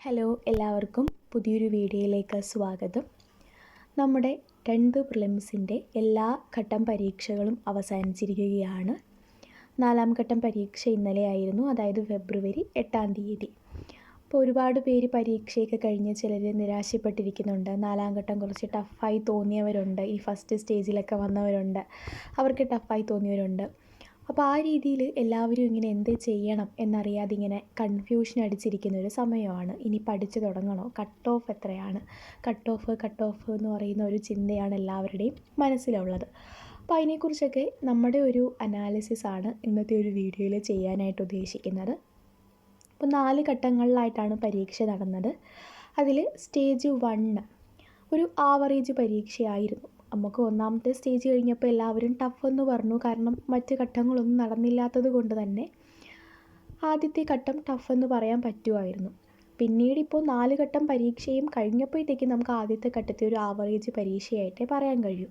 Hello എല്ലാവർക്കും പുതിയൊരു വീഡിയോയിലേക്ക് സ്വാഗതം. നമ്മുടെ ടെൻത്ത് പ്രിലിംസിന്റെ എല്ലാ ഘട്ടം പരീക്ഷകളും അവസാനിച്ചിരിക്കുകയാണ്. നാലാം ഘട്ടം പരീക്ഷ ഇന്നലെയായിരുന്നു അതായത് ഫെബ്രുവരി എട്ടാം തീയതി. അപ്പോൾ ഒരുപാട് പേര് പരീക്ഷയൊക്കെ കഴിഞ്ഞ് ചിലർ നിരാശപ്പെട്ടിരിക്കുന്നുണ്ട്. നാലാം ഘട്ടം കുറച്ച് ടഫായി തോന്നിയവരുണ്ട്. ഈ ഫസ്റ്റ് സ്റ്റേജിലൊക്കെ വന്നവരുണ്ട്. അവർക്ക് ടഫായി തോന്നിയവരുണ്ട്. അപ്പോൾ ആ രീതിയിൽ എല്ലാവരും ഇങ്ങനെ എന്ത് ചെയ്യണം എന്നറിയാതെ ഇങ്ങനെ കൺഫ്യൂഷൻ അടിച്ചിരിക്കുന്ന ഒരു സമയമാണ്. ഇനി പഠിച്ചു തുടങ്ങണോ? കട്ട് ഓഫ് എത്രയാണ്? കട്ട് ഓഫ് കട്ട് ഓഫ് എന്ന് പറയുന്ന ഒരു ചിന്തയാണ് എല്ലാവരുടെയും മനസ്സിലുള്ളത്. അപ്പോൾ അതിനെക്കുറിച്ചൊക്കെ നമ്മുടെ ഒരു അനാലിസിസ് ആണ് ഇന്നത്തെ ഒരു വീഡിയോയിൽ ചെയ്യാനായിട്ട് ഉദ്ദേശിക്കുന്നത്. അപ്പോൾ നാല് ഘട്ടങ്ങളിലായിട്ടാണ് പരീക്ഷ നടന്നത്. അതിൽ സ്റ്റേജ് വണ്ണ് ഒരു ആവറേജ് പരീക്ഷയായിരുന്നു. നമുക്ക് ഒന്നാമത്തെ സ്റ്റേജ് കഴിഞ്ഞപ്പോൾ എല്ലാവരും ടഫ് എന്ന് പറഞ്ഞു. കാരണം മറ്റ് ഘട്ടങ്ങളൊന്നും നടന്നില്ലാത്തത് കൊണ്ട് തന്നെ ആദ്യത്തെ ഘട്ടം ടഫ് എന്ന് പറയാൻ പറ്റുമായിരുന്നു. പിന്നീട് ഇപ്പോൾ നാല് ഘട്ടം പരീക്ഷയും കഴിഞ്ഞപ്പോഴത്തേക്കും നമുക്ക് ആദ്യത്തെ ഘട്ടത്തെ ഒരു ആവറേജ് പരീക്ഷയായിട്ടേ പറയാൻ കഴിയൂ.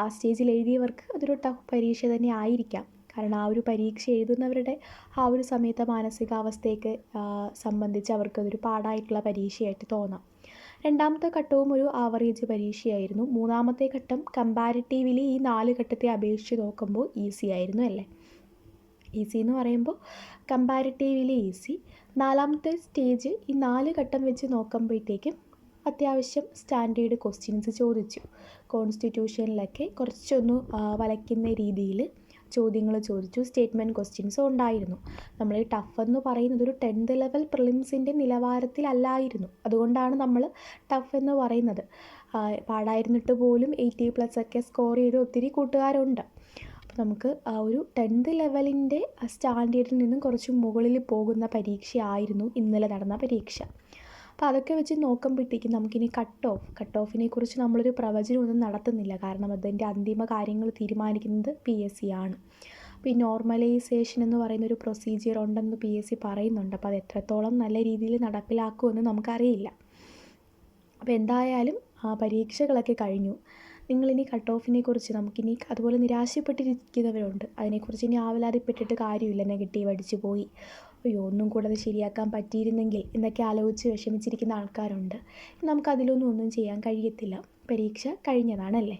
ആ സ്റ്റേജിൽ എഴുതിയവർക്ക് അതൊരു ടഫ് പരീക്ഷ തന്നെ ആയിരിക്കാം. കാരണം ആ ഒരു പരീക്ഷ എഴുതുന്നവരുടെ ആ ഒരു സമയത്തെ മാനസികാവസ്ഥയൊക്കെ സംബന്ധിച്ച് അവർക്കതൊരു പാടായിട്ടുള്ള പരീക്ഷയായിട്ട് തോന്നാം. രണ്ടാമത്തെ ഘട്ടവും ഒരു ആവറേജ് പരീക്ഷയായിരുന്നു. മൂന്നാമത്തെ ഘട്ടം കമ്പാരിറ്റീവ്ലി ഈ നാല് ഘട്ടത്തെ അപേക്ഷിച്ച് നോക്കുമ്പോൾ ഈസി ആയിരുന്നു അല്ലേ? ഈസി എന്ന് പറയുമ്പോൾ കമ്പാരിറ്റീവ്ലി ഈസി നാലാമത്തെ സ്റ്റേജ് ഈ നാല് ഘട്ടം വെച്ച് നോക്കുമ്പോഴത്തേക്കും അത്യാവശ്യം സ്റ്റാൻഡേർഡ് ക്വസ്റ്റ്യൻസ് ചോദിച്ചു. കോൺസ്റ്റിറ്റ്യൂഷനിലൊക്കെ കുറച്ചൊന്ന് വലയ്ക്കുന്ന രീതിയിൽ ചോദ്യങ്ങൾ ചോദിച്ചു സ്റ്റേറ്റ്മെന്റ് ക്വസ്റ്റ്യൻസും ഉണ്ടായിരുന്നു. നമ്മൾ ഈ ടഫ് എന്ന് പറയുന്നത് ഒരു ടെൻത്ത് ലെവൽ പ്രിലിംസിന്റെ നിലവാരത്തിലല്ലായിരുന്നു. അതുകൊണ്ടാണ് നമ്മൾ ടഫ് എന്ന് പറയുന്നത്. പാടായിരുന്നിട്ട് പോലും എയ്റ്റി പ്ലസ് ഒക്കെ സ്കോർ ചെയ്ത് ഒത്തിരി കൂട്ടുകാരുണ്ട്. അപ്പോൾ നമുക്ക് ആ ഒരു ടെൻത്ത് ലെവലിന്റെ സ്റ്റാൻഡേർഡിൽ നിന്നും കുറച്ച് മുകളിൽ പോകുന്ന പരീക്ഷയായിരുന്നു ഇന്നലെ നടന്ന പരീക്ഷ. അപ്പോൾ അതൊക്കെ വെച്ച് നോക്കുമ്പോഴത്തേക്കും നമുക്കിനി കട്ട് ഓഫ് കട്ട് ഓഫിനെ കുറിച്ച് നമ്മളൊരു പ്രവചനമൊന്നും നടത്തുന്നില്ല. കാരണം അതിന്റെ അന്തിമ കാര്യങ്ങൾ തീരുമാനിക്കുന്നത് പി എസ് സി ആണ്. അപ്പോൾ ഈ നോർമലൈസേഷൻ എന്ന് പറയുന്ന ഒരു പ്രൊസീജിയർ ഉണ്ടെന്ന് പി എസ് സി പറയുന്നുണ്ട്. അപ്പോൾ അത് എത്രത്തോളം നല്ല രീതിയിൽ നടപ്പിലാക്കുമെന്ന് നമുക്കറിയില്ല. അപ്പോൾ എന്തായാലും ആ പരീക്ഷകളൊക്കെ കഴിഞ്ഞു. നിങ്ങളിനി കട്ട് ഓഫിനെ കുറിച്ച് നമുക്കിനി അതുപോലെ നിരാശപ്പെട്ടിരിക്കുന്നവരുണ്ട്. അതിനെക്കുറിച്ച് ഇനി ആവലാതിപ്പെട്ടിട്ട് കാര്യമില്ല. നെഗറ്റീവ് അടിച്ചു പോയി. അയ്യോ ഒന്നും കൂടെ അത് ശരിയാക്കാൻ പറ്റിയിരുന്നെങ്കിൽ എന്നൊക്കെ ആലോചിച്ച് വിഷമിച്ചിരിക്കുന്ന ആൾക്കാരുണ്ട്. നമുക്കതിലൊന്നും ഒന്നും ചെയ്യാൻ കഴിയത്തില്ല. പരീക്ഷ കഴിഞ്ഞതാണല്ലേ?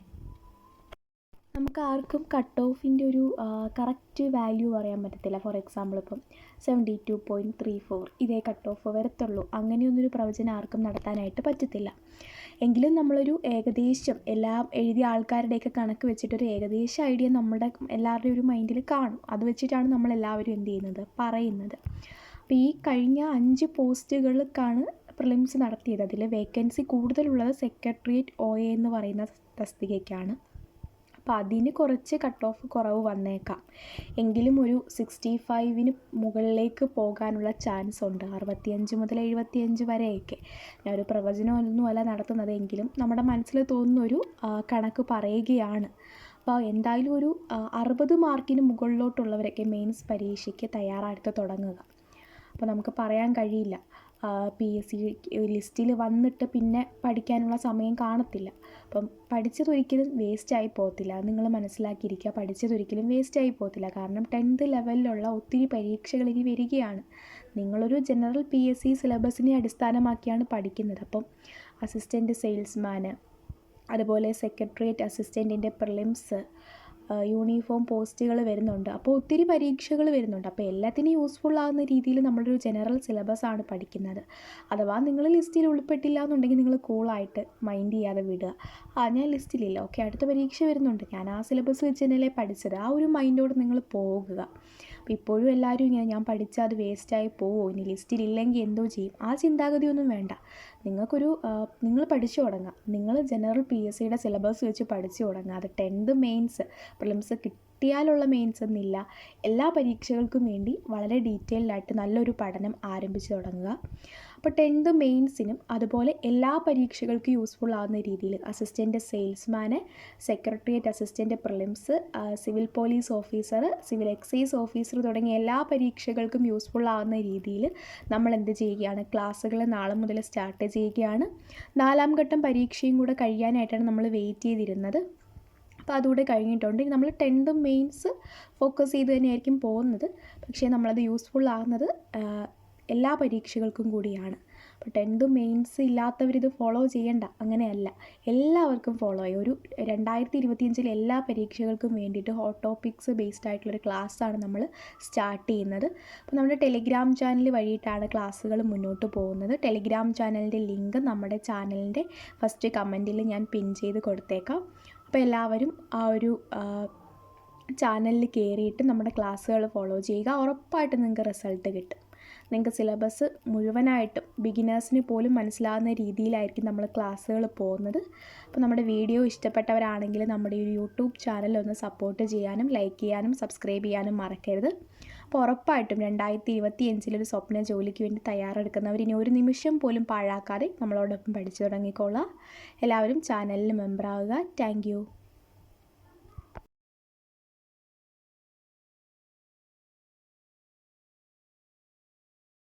നമുക്ക് ആർക്കും കട്ട് ഓഫിന്റെ ഒരു കറക്റ്റ് വാല്യൂ പറയാൻ പറ്റത്തില്ല. ഫോർ എക്സാമ്പിൾ ഇപ്പം seventy two point three four ഇതേ കട്ട് ഓഫ് വരത്തുള്ളൂ. അങ്ങനെയൊന്നൊരു പ്രവചനം ആർക്കും നടത്താനായിട്ട് പറ്റത്തില്ല. എങ്കിലും നമ്മളൊരു ഏകദേശം എല്ലാ എഴുതിയ ആൾക്കാരുടെയൊക്കെ കണക്ക് വെച്ചിട്ടൊരു ഏകദേശ ഐഡിയ നമ്മുടെ എല്ലാവരുടെയും ഒരു മൈൻഡിൽ കാണും. അത് വെച്ചിട്ടാണ് നമ്മൾ എല്ലാവരും എന്ത് ചെയ്യുന്നത്? പറയുന്നത്. അപ്പോൾ ഈ കഴിഞ്ഞ അഞ്ച് പോസ്റ്റുകൾക്കാണ് പ്രിലിംസ് നടത്തിയത്. അതിൽ വേക്കൻസി കൂടുതലുള്ളത് സെക്രട്ടേറിയറ്റ് ഒ എന്ന് പറയുന്ന തസ്തികയ്ക്കാണ്. അപ്പോൾ അതിന് കുറച്ച് കട്ട് ഓഫ് കുറവ് വന്നേക്കാം. എങ്കിലും ഒരു സിക്സ്റ്റി ഫൈവിന് മുകളിലേക്ക് പോകാനുള്ള ചാൻസ് ഉണ്ട്. അറുപത്തിയഞ്ച് മുതൽ എഴുപത്തിയഞ്ച് വരെയൊക്കെ. ഞാൻ ഒരു പ്രവചനമൊന്നുമല്ല നടത്തുന്നത്. എങ്കിലും നമ്മുടെ മനസ്സിൽ തോന്നുന്ന ഒരു കണക്ക് പറയുകയാണ്. അപ്പോൾ എന്തായാലും ഒരു അറുപത് മാർക്കിന് മുകളിലോട്ടുള്ളവരൊക്കെ മെയിൻസ് പരീക്ഷയ്ക്ക് തയ്യാറെടുത്ത് തുടങ്ങുക. അപ്പോൾ നമുക്ക് പറയാൻ കഴിയില്ല. പി എസ് സി ലിസ്റ്റിൽ വന്നിട്ട് പിന്നെ പഠിക്കാനുള്ള സമയം കാണത്തില്ല. അപ്പം പഠിച്ചതൊരിക്കലും വേസ്റ്റായി പോകത്തില്ല. അത് നിങ്ങൾ മനസ്സിലാക്കിയിരിക്കുക. പഠിച്ചതൊരിക്കലും വേസ്റ്റായി പോകത്തില്ല. കാരണം ടെൻത്ത് ലെവലിലുള്ള ഒത്തിരി പരീക്ഷകൾ ഇനി വരികയാണ്. നിങ്ങളൊരു ജനറൽ പി എസ് സി സിലബസിനെ അടിസ്ഥാനമാക്കിയാണ് പഠിക്കുന്നത്. അപ്പം അസിസ്റ്റന്റ് സെയിൽസ്മാന് അതുപോലെ സെക്രട്ടേറിയറ്റ് അസിസ്റ്റന്റിന്റെ പ്രിലിംസ് യൂണിഫോം പോസ്റ്റുകൾ വരുന്നുണ്ട്. അപ്പോൾ ഒത്തിരി പരീക്ഷകൾ വരുന്നുണ്ട്. അപ്പോൾ എല്ലാത്തിനും യൂസ്ഫുൾ ആകുന്ന രീതിയിൽ നമ്മളൊരു ജനറൽ സിലബസ് ആണ് പഠിക്കുന്നത്. അഥവാ നിങ്ങൾ ലിസ്റ്റിൽ ഉൾപ്പെട്ടില്ല എന്നുണ്ടെങ്കിൽ നിങ്ങൾ കൂളായിട്ട് മൈൻഡ് ചെയ്യാതെ വിടുക. ആ ഞാൻ ലിസ്റ്റിലില്ല ഓക്കെ അടുത്ത പരീക്ഷ വരുന്നുണ്ട്. ഞാൻ ആ സിലബസ് വെച്ച് തന്നെയല്ലേ പഠിച്ചത്. ആ ഒരു മൈൻഡോട് നിങ്ങൾ പോകുക. അപ്പോൾ ഇപ്പോഴും എല്ലാവരും ഇങ്ങനെ ഞാൻ പഠിച്ചാൽ അത് വേസ്റ്റായി പോവോ? ഇനി ലിസ്റ്റിൽ ഇല്ലെങ്കിൽ എന്തോ ചെയ്യും? ആ ചിന്താഗതിയൊന്നും വേണ്ട. നിങ്ങൾക്കൊരു നിങ്ങൾ പഠിച്ചു തുടങ്ങുക നിങ്ങൾ ജനറൽ പി എസ് സിയുടെ സിലബസ് വെച്ച് പഠിച്ചു തുടങ്ങുക അത് ടെൻത്ത് മെയിൻസ് പ്രിലിംസ് കിട്ടിയാലുള്ള മെയിൻസ് എന്നില്ല എല്ലാ പരീക്ഷകൾക്കും വേണ്ടി വളരെ ഡീറ്റെയിൽഡായിട്ട് നല്ലൊരു പഠനം ആരംഭിച്ചു തുടങ്ങുക. അപ്പോൾ ടെൻത്ത് മെയിൻസിനും അതുപോലെ എല്ലാ പരീക്ഷകൾക്കും യൂസ്ഫുൾ ആകുന്ന രീതിയിൽ assistant സെയിൽസ്മാന് secretariat assistant prelims civil police officer civil excise officer തുടങ്ങിയ എല്ലാ പരീക്ഷകൾക്കും യൂസ്ഫുൾ ആകുന്ന രീതിയിൽ നമ്മൾ എന്ത് ചെയ്യുകയാണ്? ക്ലാസ്സുകൾ നാളെ മുതൽ സ്റ്റാർട്ട് ചെയ്യുകയാണ്. നാലാം ഘട്ടം പരീക്ഷയും കൂടെ കഴിയാനായിട്ടാണ് നമ്മൾ വെയിറ്റ് ചെയ്തിരുന്നത്. അപ്പോൾ അതുകൂടെ കഴിഞ്ഞിട്ടുണ്ട്. നമ്മൾ ടെൻത്ത് മെയിൻസ് ഫോക്കസ് ചെയ്ത് തന്നെയായിരിക്കും പോകുന്നത്. പക്ഷേ നമ്മളത് യൂസ്ഫുൾ ആകുന്നത് എല്ലാ പരീക്ഷകൾക്കും കൂടിയാണ്. അപ്പോൾ ടെൻത്ത് മെയിൻസ് ഇല്ലാത്തവരിത് ഫോളോ ചെയ്യണ്ട. അങ്ങനെയല്ല. എല്ലാവർക്കും ഫോളോ ആയി. ഒരു രണ്ടായിരത്തി ഇരുപത്തിയഞ്ചിൽ എല്ലാ പരീക്ഷകൾക്കും വേണ്ടിയിട്ട് ഹോട്ട് ടോപ്പിക്സ് ബേസ്ഡ് ആയിട്ടുള്ളൊരു ക്ലാസ്സാണ് നമ്മൾ സ്റ്റാർട്ട് ചെയ്യുന്നത്. അപ്പോൾ നമ്മുടെ ടെലിഗ്രാം ചാനൽ വഴിയിട്ടാണ് ക്ലാസ്സുകൾ മുന്നോട്ട് പോകുന്നത്. ടെലിഗ്രാം ചാനലിന്റെ ലിങ്ക് നമ്മുടെ ചാനലിന്റെ ഫസ്റ്റ് കമന്റിൽ ഞാൻ പിൻ ചെയ്ത് കൊടുത്തേക്കാം. അപ്പോൾ എല്ലാവരും ആ ഒരു ചാനലിൽ കയറിയിട്ട് നമ്മുടെ ക്ലാസ്സുകൾ ഫോളോ ചെയ്യുക. ഉറപ്പായിട്ട് നിങ്ങൾക്ക് റിസൾട്ട് കിട്ടും. നിങ്ങൾക്ക് സിലബസ് മുഴുവനായിട്ടും ബിഗിനേഴ്സിന് പോലും മനസ്സിലാകുന്ന രീതിയിലായിരിക്കും നമ്മൾ ക്ലാസ്സുകൾ പോകുന്നത്. അപ്പോൾ നമ്മുടെ വീഡിയോ ഇഷ്ടപ്പെട്ടവരാണെങ്കിൽ നമ്മുടെ ഈ യൂട്യൂബ് ചാനൽ ഒന്ന് സപ്പോർട്ട് ചെയ്യാനും ലൈക്ക് ചെയ്യാനും സബ്സ്ക്രൈബ് ചെയ്യാനും മറക്കരുത്. അപ്പോൾ ഉറപ്പായിട്ടും രണ്ടായിരത്തി ഇരുപത്തി അഞ്ചിലൊരു സ്വപ്ന ജോലിക്ക് വേണ്ടി തയ്യാറെടുക്കുന്നവർ ഇനി ഒരു നിമിഷം പോലും പാഴാക്കാതെ നമ്മളോടൊപ്പം പഠിച്ചു തുടങ്ങിക്കോളാം. എല്ലാവരും ചാനലിൽ മെമ്പറാവുക. താങ്ക്